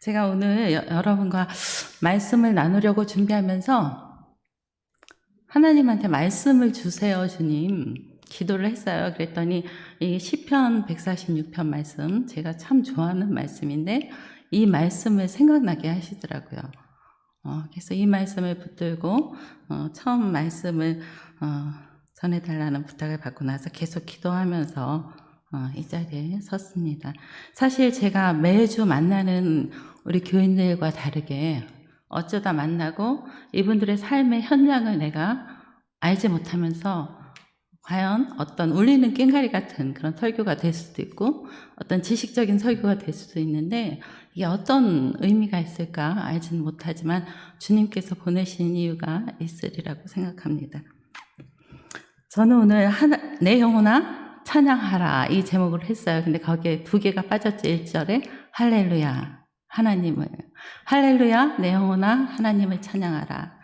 제가 오늘 여, 여러분과 말씀을 나누려고 준비하면서 하나님한테 말씀을 주세요, 주님. 기도를 했어요. 그랬더니 이 시편 146편 말씀 제가 참 좋아하는 말씀인데 이 말씀을 생각나게 하시더라고요. 어, 그래서 이 말씀을 붙들고 어, 처음 말씀을 어, 전해달라는 부탁을 받고 나서 계속 기도하면서 어, 이 자리에 섰습니다. 사실 제가 매주 만나는 우리 교인들과 다르게 어쩌다 만나고 이분들의 삶의 현장을 내가 알지 못하면서 과연 어떤 울리는 깽가리 같은 그런 설교가 될 수도 있고 어떤 지식적인 설교가 될 수도 있는데 이게 어떤 의미가 있을까 알지는 못하지만 주님께서 보내신 이유가 있으리라고 생각합니다. 저는 오늘 하나, 내 영혼아 찬양하라 이 제목을 했어요. 근데 거기에 두 개가 빠졌죠. 1절에 할렐루야 하나님을 할렐루야 내 영혼아 하나님을 찬양하라.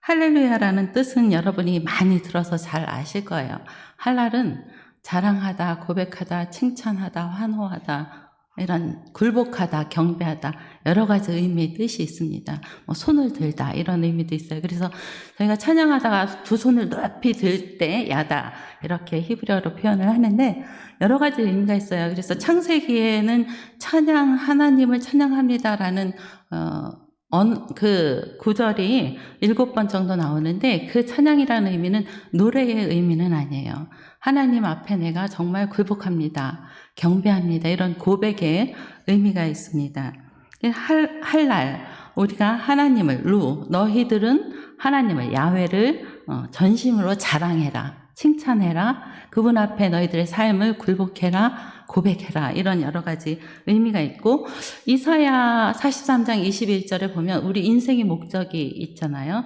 할렐루야라는 뜻은 여러분이 많이 들어서 잘 아실 거예요. 할랄은 자랑하다, 고백하다, 칭찬하다, 환호하다, 이런 굴복하다, 경배하다 여러 가지 의미의 뜻이 있습니다. 뭐 손을 들다 이런 의미도 있어요. 그래서 저희가 찬양하다가 두 손을 높이 들 때 야다 이렇게 히브리어로 표현을 하는데 여러 가지 의미가 있어요. 그래서 창세기에는 찬양 하나님을 찬양합니다라는 어, 언, 그 구절이 일곱 번 정도 나오는데 그 찬양이라는 의미는 노래의 의미는 아니에요. 하나님 앞에 내가 정말 굴복합니다. 경배합니다. 이런 고백의 의미가 있습니다. 할, 할 날, 우리가 하나님을, 루, 너희들은 하나님을, 야훼를 어, 전심으로 자랑해라. 칭찬해라. 그분 앞에 너희들의 삶을 굴복해라. 고백해라. 이런 여러 가지 의미가 있고, 이사야 43장 21절에 보면 우리 인생의 목적이 있잖아요.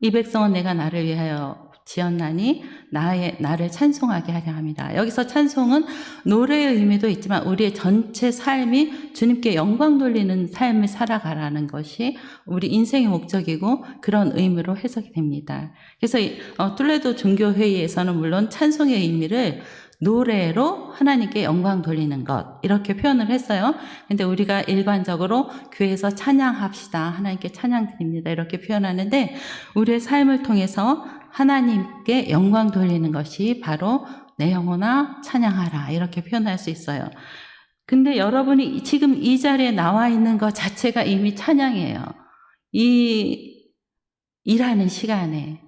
이 백성은 내가 나를 위하여 지었나니 나의 나를 찬송하게 하려 합니다. 여기서 찬송은 노래의 의미도 있지만 우리의 전체 삶이 주님께 영광 돌리는 삶을 살아가라는 것이 우리 인생의 목적이고 그런 의미로 해석이 됩니다. 그래서 어, 툴레도 종교 회의에서는 물론 찬송의 의미를 노래로 하나님께 영광 돌리는 것 이렇게 표현을 했어요. 근데 우리가 일반적으로 교회에서 찬양합시다. 하나님께 찬양 드립니다. 이렇게 표현하는데 우리의 삶을 통해서 하나님께 영광 돌리는 것이 바로 내 영혼아 찬양하라 이렇게 표현할 수 있어요. 근데 여러분이 지금 이 자리에 나와 있는 것 자체가 이미 찬양이에요. 이 일하는 시간에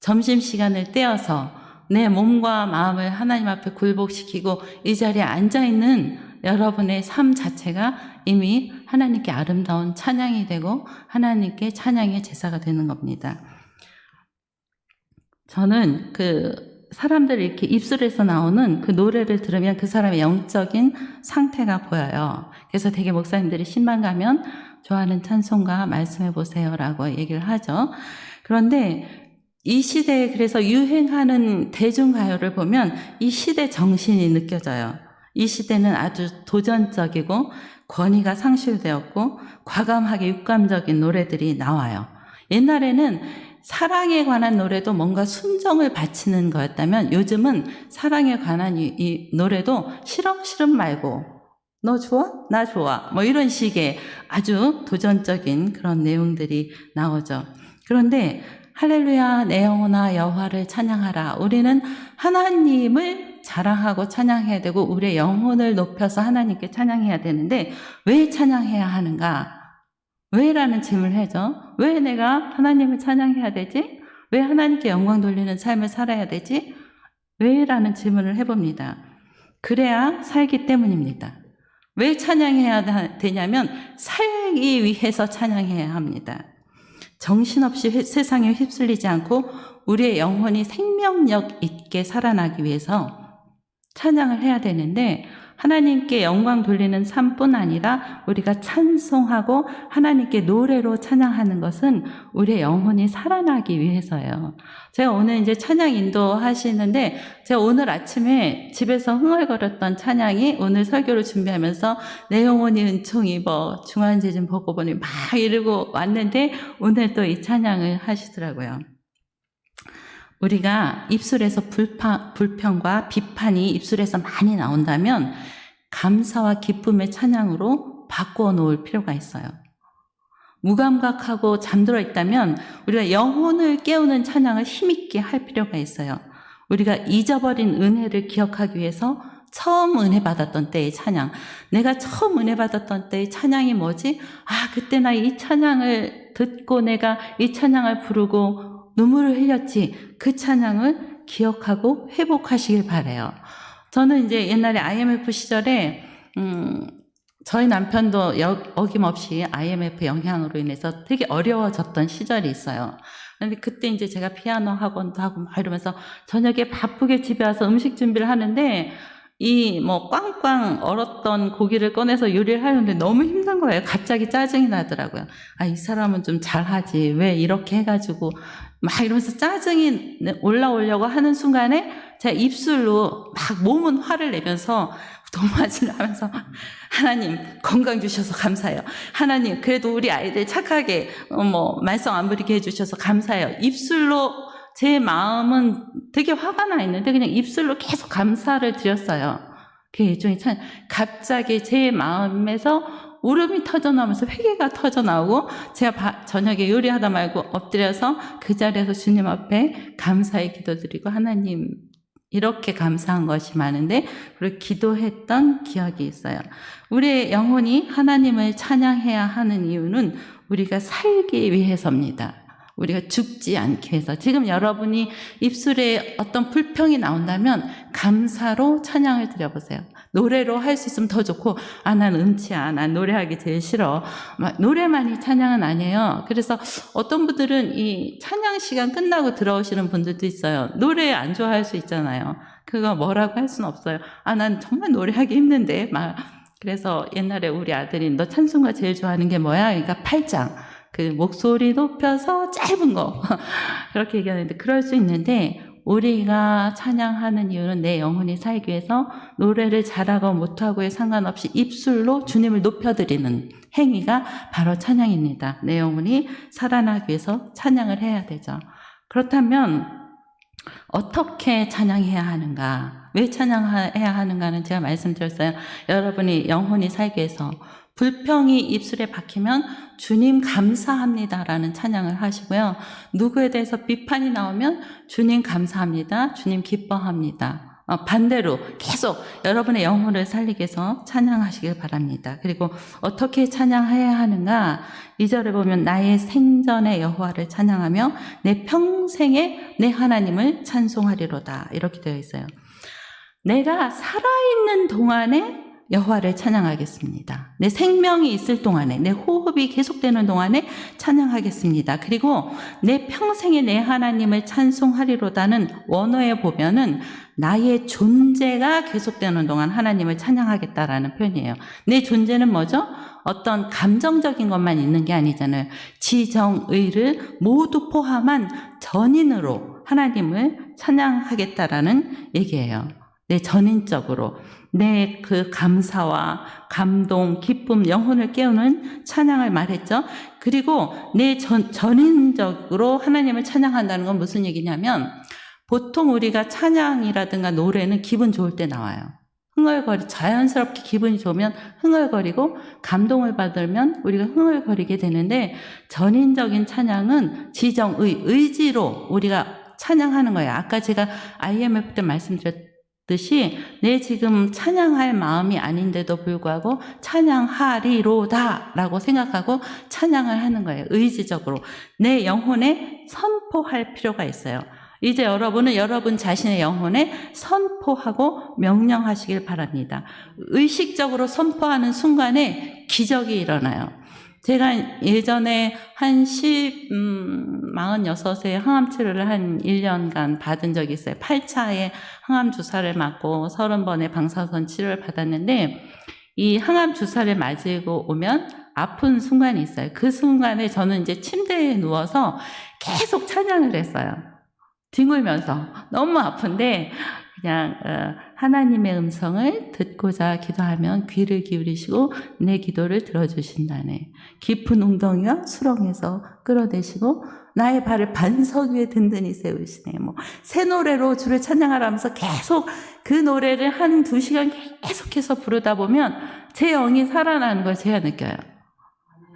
점심 시간을 떼어서 내 몸과 마음을 하나님 앞에 굴복시키고 이 자리에 앉아 있는 여러분의 삶 자체가 이미 하나님께 아름다운 찬양이 되고 하나님께 찬양의 제사가 되는 겁니다. 저는 그 사람들 이렇게 입술에서 나오는 그 노래를 들으면 그 사람의 영적인 상태가 보여요. 그래서 되게 목사님들이 신방 가면 좋아하는 찬송가 말씀해 보세요라고 얘기를 하죠. 그런데 이 시대에 그래서 유행하는 대중가요를 보면 이 시대 정신이 느껴져요. 이 시대는 아주 도전적이고 권위가 상실되었고 과감하게 육감적인 노래들이 나와요. 옛날에는 사랑에 관한 노래도 뭔가 순정을 바치는 거였다면 요즘은 사랑에 관한 이, 이 노래도 싫어 싫음 말고 너 좋아? 나 좋아. 뭐 이런 식의 아주 도전적인 그런 내용들이 나오죠. 그런데 할렐루야 내 영혼아 여호와를 찬양하라. 우리는 하나님을 자랑하고 찬양해야 되고 우리의 영혼을 높여서 하나님께 찬양해야 되는데 왜 찬양해야 하는가? 왜라는 질문을 해죠. 왜 내가 하나님을 찬양해야 되지? 왜 하나님께 영광 돌리는 삶을 살아야 되지? 왜라는 질문을 해봅니다. 그래야 살기 때문입니다. 왜 찬양해야 되냐면 살기 위해서 찬양해야 합니다. 정신없이 세상에 휩쓸리지 않고 우리의 영혼이 생명력 있게 살아나기 위해서 찬양을 해야 되는데 하나님께 영광 돌리는 삶뿐 아니라 우리가 찬송하고 하나님께 노래로 찬양하는 것은 우리의 영혼이 살아나기 위해서예요. 제가 오늘 이제 찬양 인도 하시는데 제가 오늘 아침에 집에서 흥얼거렸던 찬양이 오늘 설교를 준비하면서 내 영혼이 은총 입어 중환제좀 보고 보니 막 이러고 왔는데 오늘 또 이 찬양을 하시더라고요. 우리가 입술에서 불파, 불평과 비판이 입술에서 많이 나온다면 감사와 기쁨의 찬양으로 바꿔 놓을 필요가 있어요. 무감각하고 잠들어 있다면 우리가 영혼을 깨우는 찬양을 힘있게 할 필요가 있어요. 우리가 잊어버린 은혜를 기억하기 위해서 처음 은혜 받았던 때의 찬양. 내가 처음 은혜 받았던 때의 찬양이 뭐지? 아, 그때 나 이 찬양을 듣고 내가 이 찬양을 부르고 눈물을 흘렸지. 그 찬양을 기억하고 회복하시길 바래요. 저는 이제 옛날에 IMF 시절에 음, 저희 남편도 여, 어김없이 IMF 영향으로 인해서 되게 어려워졌던 시절이 있어요. 근데 그때 이제 제가 피아노 학원도 하고 막 이러면서 저녁에 바쁘게 집에 와서 음식 준비를 하는데 이 뭐 꽝꽝 얼었던 고기를 꺼내서 요리를 하는데 너무 힘든 거예요. 갑자기 짜증이 나더라고요. 아, 이 사람은 좀 잘하지. 왜 이렇게 해가지고 막 이러면서 짜증이 올라오려고 하는 순간에 제가 입술로 막 몸은 화를 내면서 도마질 하면서 하나님 건강 주셔서 감사해요. 하나님 그래도 우리 아이들 착하게 어, 뭐 말썽 안 부리게 해주셔서 감사해요. 입술로 제 마음은 되게 화가 나 있는데 그냥 입술로 계속 감사를 드렸어요. 그 일종의 참 갑자기 제 마음에서 울음이 터져 나오면서 회개가 터져 나오고 제가 바- 저녁에 요리하다 말고 엎드려서 그 자리에서 주님 앞에 감사의 기도드리고 하나님 이렇게 감사한 것이 많은데 그리고 기도했던 기억이 있어요. 우리의 영혼이 하나님을 찬양해야 하는 이유는 우리가 살기 위해서입니다. 우리가 죽지 않기 위해서. 지금 여러분이 입술에 어떤 불평이 나온다면 감사로 찬양을 드려보세요. 노래로 할 수 있으면 더 좋고, 아, 난 음치야. 난 노래하기 제일 싫어. 막 노래만이 찬양은 아니에요. 그래서 어떤 분들은 이 찬양 시간 끝나고 들어오시는 분들도 있어요. 노래 안 좋아할 수 있잖아요. 그거 뭐라고 할 수는 없어요. 아, 난 정말 노래하기 힘든데. 막. 그래서 옛날에 우리 아들이 너 찬송가 제일 좋아하는 게 뭐야? 그러니까 팔짱. 그 목소리 높여서 짧은 거. 그렇게 얘기하는데 그럴 수 있는데 우리가 찬양하는 이유는 내 영혼이 살기 위해서 노래를 잘하고 못하고에 상관없이 입술로 주님을 높여드리는 행위가 바로 찬양입니다. 내 영혼이 살아나기 위해서 찬양을 해야 되죠. 그렇다면 어떻게 찬양해야 하는가? 왜 찬양해야 하는가는 제가 말씀드렸어요. 여러분이 영혼이 살기 위해서 불평이 입술에 박히면 주님 감사합니다라는 찬양을 하시고요. 누구에 대해서 비판이 나오면 주님 감사합니다. 주님 기뻐합니다. 어, 반대로 계속 여러분의 영혼을 살리기 위해서 찬양하시길 바랍니다. 그리고 어떻게 찬양해야 하는가? 이절에 보면 나의 생전의 여호와를 찬양하며 내 평생에 내 하나님을 찬송하리로다. 이렇게 되어 있어요. 내가 살아있는 동안에 여호와를 찬양하겠습니다. 내 생명이 있을 동안에 내 호흡이 계속되는 동안에 찬양하겠습니다. 그리고 내 평생에 내 하나님을 찬송하리로다는 원어에 보면은 나의 존재가 계속되는 동안 하나님을 찬양하겠다라는 표현이에요. 내 존재는 뭐죠? 어떤 감정적인 것만 있는 게 아니잖아요. 지정의를 모두 포함한 전인으로 하나님을 찬양하겠다라는 얘기예요. 내 전인적으로 내 그 감사와 감동, 기쁨, 영혼을 깨우는 찬양을 말했죠. 그리고 내 전, 전인적으로 하나님을 찬양한다는 건 무슨 얘기냐면 보통 우리가 찬양이라든가 노래는 기분 좋을 때 나와요. 흥얼거리, 자연스럽게 기분이 좋으면 흥얼거리고 감동을 받으면 우리가 흥얼거리게 되는데 전인적인 찬양은 지정의, 의지로 우리가 찬양하는 거예요. 아까 제가 IMF 때 말씀드렸 듯이 내 지금 찬양할 마음이 아닌데도 불구하고 찬양하리로다 라고 생각하고 찬양을 하는 거예요. 의지적으로. 내 영혼에 선포할 필요가 있어요. 이제 여러분은 여러분 자신의 영혼에 선포하고 명령하시길 바랍니다. 의식적으로 선포하는 순간에 기적이 일어나요. 제가 예전에 한 10, 음, 46세 항암 치료를 한 1년간 받은 적이 있어요. 8차에 항암 주사를 맞고 30번의 방사선 치료를 받았는데 이 항암 주사를 맞고 오면 아픈 순간이 있어요. 그 순간에 저는 이제 침대에 누워서 계속 찬양을 했어요. 뒹굴면서 너무 아픈데 그냥 어, 하나님의 음성을 듣고자 기도하면 귀를 기울이시고 내 기도를 들어주신다네. 깊은 웅덩이와 수렁에서 끌어내시고 나의 발을 반석 위에 든든히 세우시네. 뭐 새 노래로 주를 찬양하라면서 계속 그 노래를 한 두 시간 계속해서 부르다 보면 제 영이 살아나는 걸 제가 느껴요.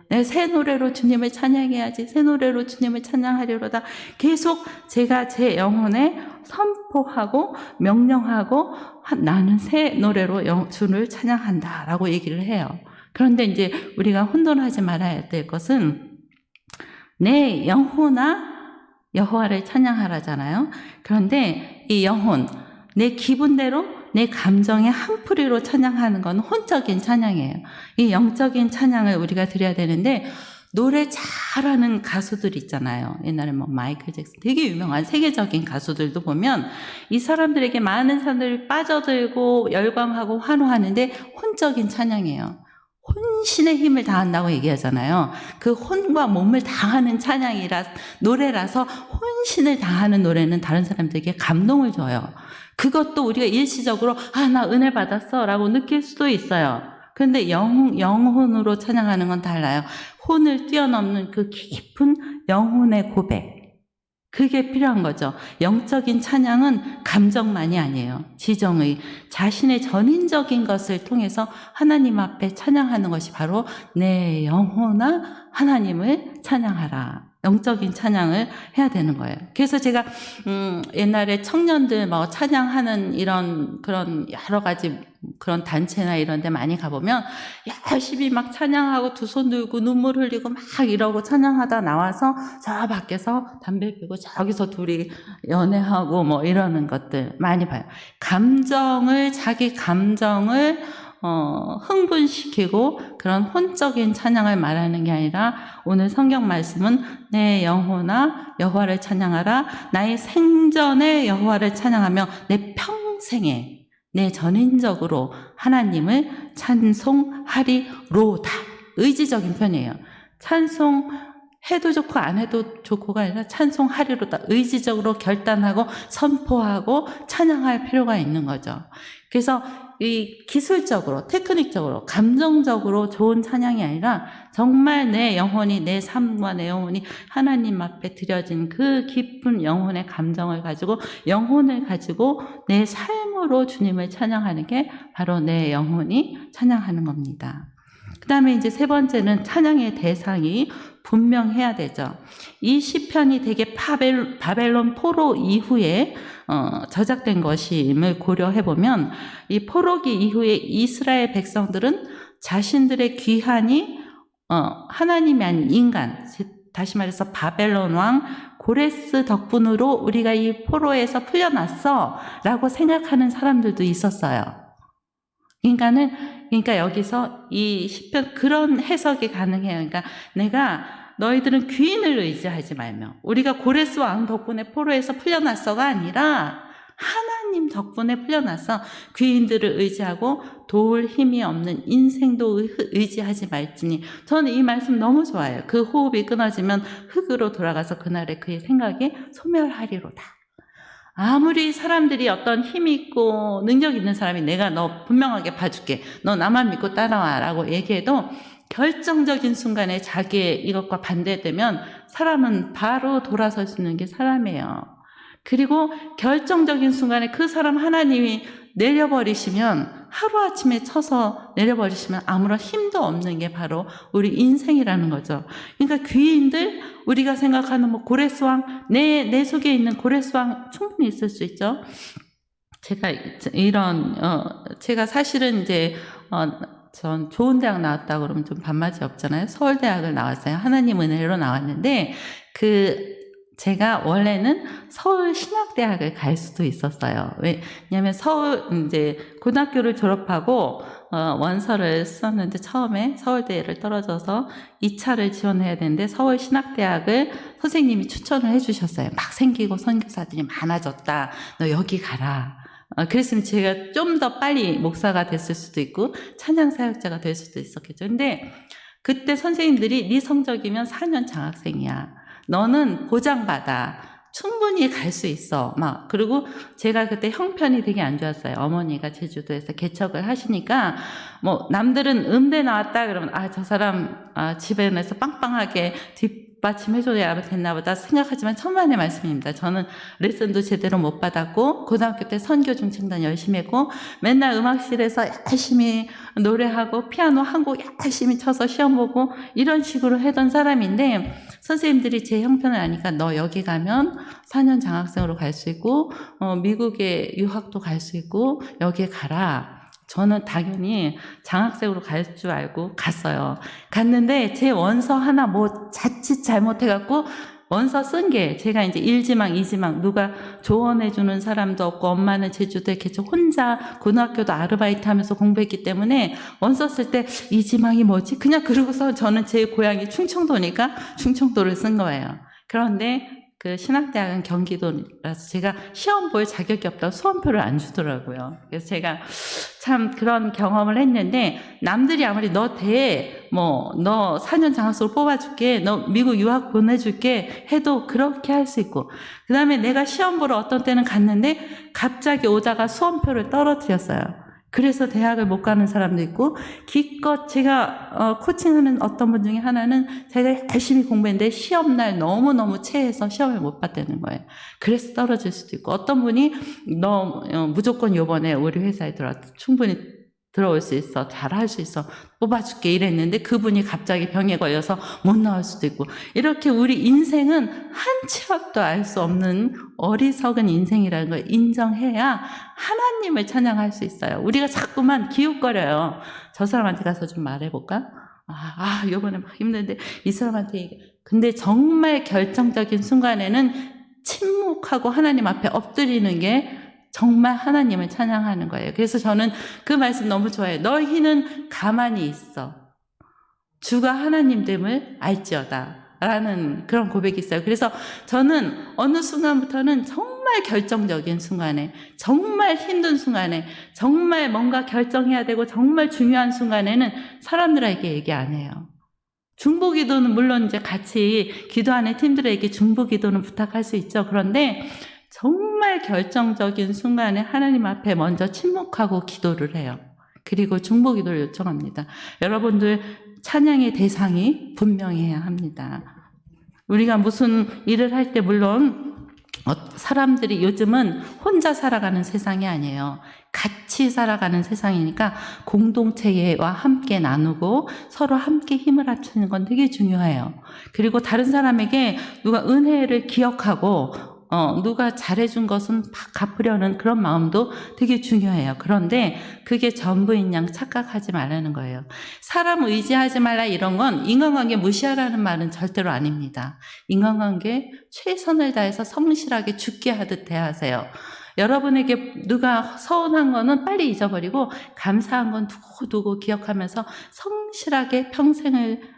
내새 노래로 주님을 찬양해야지. 새 노래로 주님을 찬양하려다 계속 제가 제 영혼에 선포하고 명령하고 하- 나는 새 노래로 영- 주를 찬양한다라고 얘기를 해요. 그런데 이제 우리가 혼돈하지 말아야 될 것은 내 영혼아 여호와를 찬양하라잖아요. 그런데 이 영혼 내 기분대로 내 감정의 한풀이로 찬양하는 건 혼적인 찬양이에요. 이 영적인 찬양을 우리가 드려야 되는데 노래 잘하는 가수들 있잖아요. 옛날에 뭐 마이클 잭슨 되게 유명한 세계적인 가수들도 보면 이 사람들에게 많은 사람들이 빠져들고 열광하고 환호하는데 혼적인 찬양이에요. 혼신의 힘을 다한다고 얘기하잖아요. 그 혼과 몸을 다하는 찬양이라 노래라서 혼신을 다하는 노래는 다른 사람들에게 감동을 줘요. 그것도 우리가 일시적으로 아 나 은혜 받았어라고 느낄 수도 있어요. 근데 영, 영혼으로 찬양하는 건 달라요. 혼을 뛰어넘는 그 깊은 영혼의 고백. 그게 필요한 거죠. 영적인 찬양은 감정만이 아니에요. 지정의 자신의 전인적인 것을 통해서 하나님 앞에 찬양하는 것이 바로 내 영혼아 하나님을 찬양하라. 영적인 찬양을 해야 되는 거예요. 그래서 제가 음, 옛날에 청년들 뭐 찬양하는 이런 그런 여러 가지 그런 단체나 이런 데 많이 가보면 열심히 막 찬양하고 두 손 들고 눈물 흘리고 막 이러고 찬양하다 나와서 저 밖에서 담배 피고 저기서 둘이 연애하고 뭐 이러는 것들 많이 봐요. 감정을 자기 감정을 어, 흥분시키고 그런 혼적인 찬양을 말하는 게 아니라 오늘 성경 말씀은 내 영혼아 여호와를 찬양하라 나의 생전에 여호와를 찬양하며 내 평생에 내 전인적으로 하나님을 찬송하리로다 의지적인 편이에요. 찬송 해도 좋고 안 해도 좋고가 아니라 찬송하리로다 의지적으로 결단하고 선포하고 찬양할 필요가 있는 거죠. 그래서 이 기술적으로, 테크닉적으로, 감정적으로 좋은 찬양이 아니라 정말 내 영혼이, 내 삶과 내 영혼이 하나님 앞에 드려진 그 깊은 영혼의 감정을 가지고 영혼을 가지고 내 삶으로 주님을 찬양하는 게 바로 내 영혼이 찬양하는 겁니다. 그 다음에 이제 세 번째는 찬양의 대상이 분명해야 되죠. 이 시편이 되게 바벨, 바벨론 포로 이후에 어, 저작된 것임을 고려해 보면 이 포로기 이후에 이스라엘 백성들은 자신들의 귀한이 어, 하나님이 아닌 인간, 다시 말해서 바벨론 왕 고레스 덕분으로 우리가 이 포로에서 풀려났어 라고 생각하는 사람들도 있었어요. 그러니까는 그러니까 여기서 이 시편 그런 해석이 가능해요. 그러니까 내가 너희들은 귀인을 의지하지 말며 우리가 고레스 왕 덕분에 포로에서 풀려났어가 아니라 하나님 덕분에 풀려나서 귀인들을 의지하고 도울 힘이 없는 인생도 의- 의지하지 말지니 저는 이 말씀 너무 좋아요. 그 호흡이 끊어지면 흙으로 돌아가서 그날의 그의 생각이 소멸하리로다. 아무리 사람들이 어떤 힘 있고 능력 있는 사람이 내가 너 분명하게 봐줄게. 너 나만 믿고 따라와. 라고 얘기해도 결정적인 순간에 자기의 이것과 반대되면 사람은 바로 돌아설 수 있는 게 사람이에요. 그리고 결정적인 순간에 그 사람 하나님이 내려버리시면 하루아침에 쳐서 내려버리시면 아무런 힘도 없는 게 바로 우리 인생이라는 거죠. 그러니까 귀인들, 우리가 생각하는 뭐 고레스왕, 내, 내 속에 있는 고레스왕 충분히 있을 수 있죠. 제가 이런, 어, 제가 사실은 이제, 어, 전 좋은 대학 나왔다 그러면 좀 반맞이 없잖아요. 서울대학을 나왔어요. 하나님 은혜로 나왔는데, 그, 제가 원래는 서울 신학대학을 갈 수도 있었어요. 왜냐면 서울, 이제, 고등학교를 졸업하고, 어, 원서를 썼는데 처음에 서울대를 떨어져서 2차를 지원해야 되는데 서울 신학대학을 선생님이 추천을 해주셨어요. 막 생기고 선교사들이 많아졌다. 너 여기 가라. 어, 그랬으면 제가 좀 더 빨리 목사가 됐을 수도 있고 찬양 사역자가 될 수도 있었겠죠. 근데 그때 선생님들이 네 성적이면 4년 장학생이야. 너는 보장받아. 충분히 갈 수 있어. 막 그리고 제가 그때 형편이 되게 안 좋았어요. 어머니가 제주도에서 개척을 하시니까 뭐 남들은 음대 나왔다 그러면 아 저 사람 아, 집에서 빵빵하게 뒷 받침해줘야 됐나 보다 생각하지만 천만의 말씀입니다. 저는 레슨도 제대로 못 받았고 고등학교 때 선교 중창단 열심히 했고 맨날 음악실에서 열심히 노래하고 피아노 한 곡 열심히 쳐서 시험 보고 이런 식으로 하던 사람인데 선생님들이 제 형편을 아니까 너 여기 가면 4년 장학생으로 갈 수 있고 어, 미국에 유학도 갈 수 있고 여기에 가라. 저는 당연히 장학생으로 갈 줄 알고 갔어요. 갔는데 제 원서 하나 뭐 자칫 잘못해갖고 원서 쓴 게 제가 이제 1지망, 2지망 누가 조언해 주는 사람도 없고 엄마는 제주도에 계속 혼자 고등학교도 아르바이트 하면서 공부했기 때문에 원서 쓸때 2지망이 뭐지? 그냥 그러고서 저는 제 고향이 충청도니까 충청도를 쓴 거예요. 그런데 그 신학대학은 경기도라서 제가 시험 볼 자격이 없다고 수험표를 안 주더라고요. 그래서 제가 참 그런 경험을 했는데 남들이 아무리 너 대, 뭐, 너 4년 장학생으로 뽑아줄게, 너 미국 유학 보내줄게 해도 그렇게 할 수 있고. 그 다음에 내가 시험 보러 어떤 때는 갔는데 갑자기 오다가 수험표를 떨어뜨렸어요. 그래서 대학을 못 가는 사람도 있고, 기껏 제가 어, 코칭하는 어떤 분 중에 하나는 제가 열심히 공부했는데 시험 날 너무 너무 체해서 시험을 못 봤다는 거예요. 그래서 떨어질 수도 있고, 어떤 분이 너 어, 무조건 요번에 우리 회사에 들어 충분히 들어올 수 있어. 잘할 수 있어. 뽑아줄게 이랬는데 그분이 갑자기 병에 걸려서 못 나올 수도 있고. 이렇게 우리 인생은 한 치 앞도 알 수 없는 어리석은 인생이라는 걸 인정해야 하나님을 찬양할 수 있어요. 우리가 자꾸만 기웃거려요. 저 사람한테 가서 좀 말해볼까? 아, 아, 요번에 막 힘든데 이 사람한테 얘기. 근데 정말 결정적인 순간에는 침묵하고 하나님 앞에 엎드리는 게 정말 하나님을 찬양하는 거예요. 그래서 저는 그 말씀 너무 좋아해요. 너희는 가만히 있어. 주가 하나님됨을 알지어다. 라는 그런 고백이 있어요. 그래서 저는 어느 순간부터는 정말 결정적인 순간에, 정말 힘든 순간에, 정말 뭔가 결정해야 되고 정말 중요한 순간에는 사람들에게 얘기 안 해요. 중보 기도는 물론 이제 같이 기도하는 팀들에게 중보 기도는 부탁할 수 있죠. 그런데 정말 결정적인 순간에 하나님 앞에 먼저 침묵하고 기도를 해요. 그리고 중보 기도를 요청합니다. 여러분들 찬양의 대상이 분명해야 합니다. 우리가 무슨 일을 할 때 물론 어, 사람들이 요즘은 혼자 살아가는 세상이 아니에요. 같이 살아가는 세상이니까 공동체와 함께 나누고 서로 함께 힘을 합치는 건 되게 중요해요. 그리고 다른 사람에게 누가 은혜를 기억하고 어, 누가 잘해준 것은 다 갚으려는 그런 마음도 되게 중요해요. 그런데 그게 전부인 양 착각하지 말라는 거예요. 사람 의지하지 말라 이런 건 인간관계 무시하라는 말은 절대로 아닙니다. 인간관계 최선을 다해서 성실하게 죽게 하듯 대하세요. 여러분에게 누가 서운한 거는 빨리 잊어버리고 감사한 건 두고두고 기억하면서 성실하게 평생을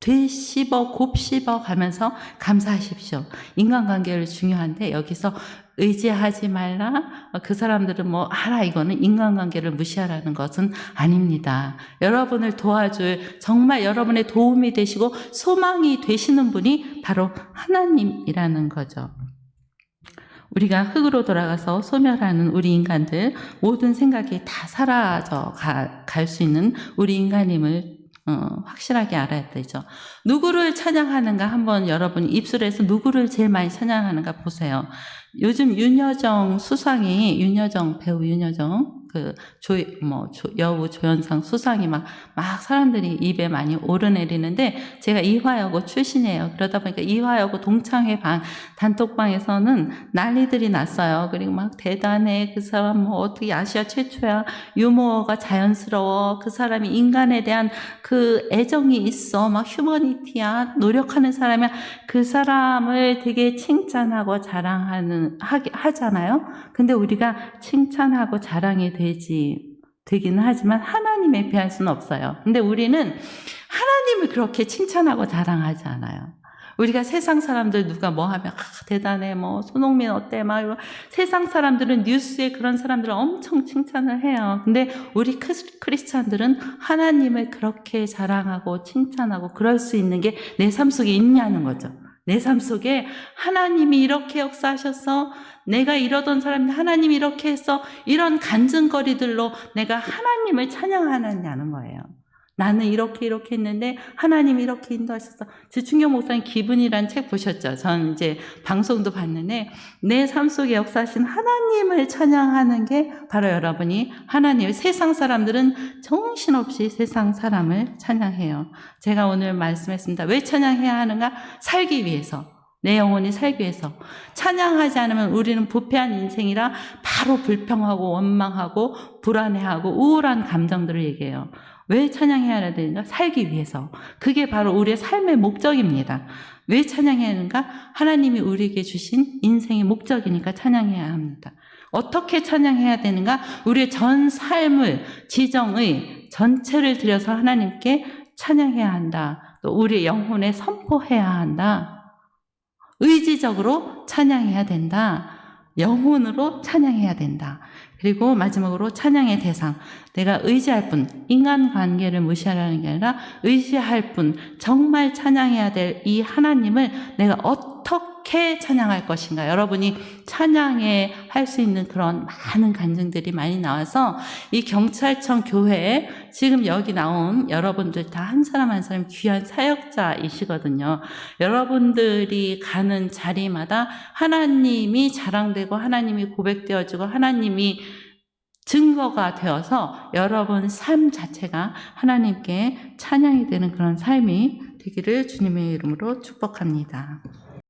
되씹어 곱씹어 가면서 감사하십시오. 인간관계를 중요한데 여기서 의지하지 말라. 그 사람들은 뭐 알아 이거는 인간관계를 무시하라는 것은 아닙니다. 여러분을 도와줄 정말 여러분의 도움이 되시고 소망이 되시는 분이 바로 하나님이라는 거죠. 우리가 흙으로 돌아가서 소멸하는 우리 인간들 모든 생각이 다 사라져 갈 수 있는 우리 인간임을 어, 확실하게 알아야 되죠. 누구를 찬양하는가 한번 여러분 입술에서 누구를 제일 많이 찬양하는가 보세요. 요즘 윤여정 수상이 윤여정 배우 윤여정 그 조뭐 여우 조연상 수상이 막 막 사람들이 입에 많이 오르내리는데 제가 이화여고 출신이에요. 그러다 보니까 이화여고 동창회 방 단톡방에서는 난리들이 났어요. 그리고 막 대단해 그 사람 뭐 어떻게 아시아 최초야 유머가 자연스러워 그 사람이 인간에 대한 그 애정이 있어 막 휴머니티야 노력하는 사람이야 그 사람을 되게 칭찬하고 자랑하는 하기 하잖아요. 근데 우리가 칭찬하고 자랑이 되지 되기는 하지만 하나님에 비할 수는 없어요. 근데 우리는 하나님을 그렇게 칭찬하고 자랑하지 않아요. 우리가 세상 사람들 누가 뭐 하면 아, 대단해 뭐 손흥민 어때 막 이러 세상 사람들은 뉴스에 그런 사람들을 엄청 칭찬을 해요. 근데 우리 크리스- 크리스찬들은 하나님을 그렇게 자랑하고 칭찬하고 그럴 수 있는 게 내 삶 속에 있냐는 거죠. 내 삶 속에 하나님이 이렇게 역사하셔서 내가 이러던 사람이 하나님이 이렇게 해서 이런 간증거리들로 내가 하나님을 찬양하느냐는 거예요. 나는 이렇게 이렇게 했는데 하나님이 이렇게 인도하셔서 지충경 목사님 기분이란 책 보셨죠? 전 이제 방송도 봤는데 내 삶 속에 역사하신 하나님을 찬양하는 게 바로 여러분이 하나님의 세상 사람들은 정신없이 세상 사람을 찬양해요. 제가 오늘 말씀했습니다. 왜 찬양해야 하는가? 살기 위해서. 내 영혼이 살기 위해서. 찬양하지 않으면 우리는 부패한 인생이라 바로 불평하고 원망하고 불안해하고 우울한 감정들을 얘기해요. 왜 찬양해야 되는가? 살기 위해서. 그게 바로 우리의 삶의 목적입니다. 왜 찬양해야 하는가? 하나님이 우리에게 주신 인생의 목적이니까 찬양해야 합니다. 어떻게 찬양해야 되는가? 우리의 전 삶을, 지정의 전체를 들여서 하나님께 찬양해야 한다. 또 우리의 영혼에 선포해야 한다. 의지적으로 찬양해야 된다. 영혼으로 찬양해야 된다. 그리고 마지막으로 찬양의 대상. 내가 의지할 분, 인간 관계를 무시하라는 게 아니라 의지할 분, 정말 찬양해야 될 이 하나님을 내가 어떻게 찬양할 것인가. 여러분이 찬양에 할 수 있는 그런 많은 간증들이 많이 나와서 이 경찰청 교회에 지금 여기 나온 여러분들 다 한 사람 한 사람 귀한 사역자이시거든요. 여러분들이 가는 자리마다 하나님이 자랑되고 하나님이 고백되어지고 하나님이 증거가 되어서 여러분 삶 자체가 하나님께 찬양이 되는 그런 삶이 되기를 주님의 이름으로 축복합니다.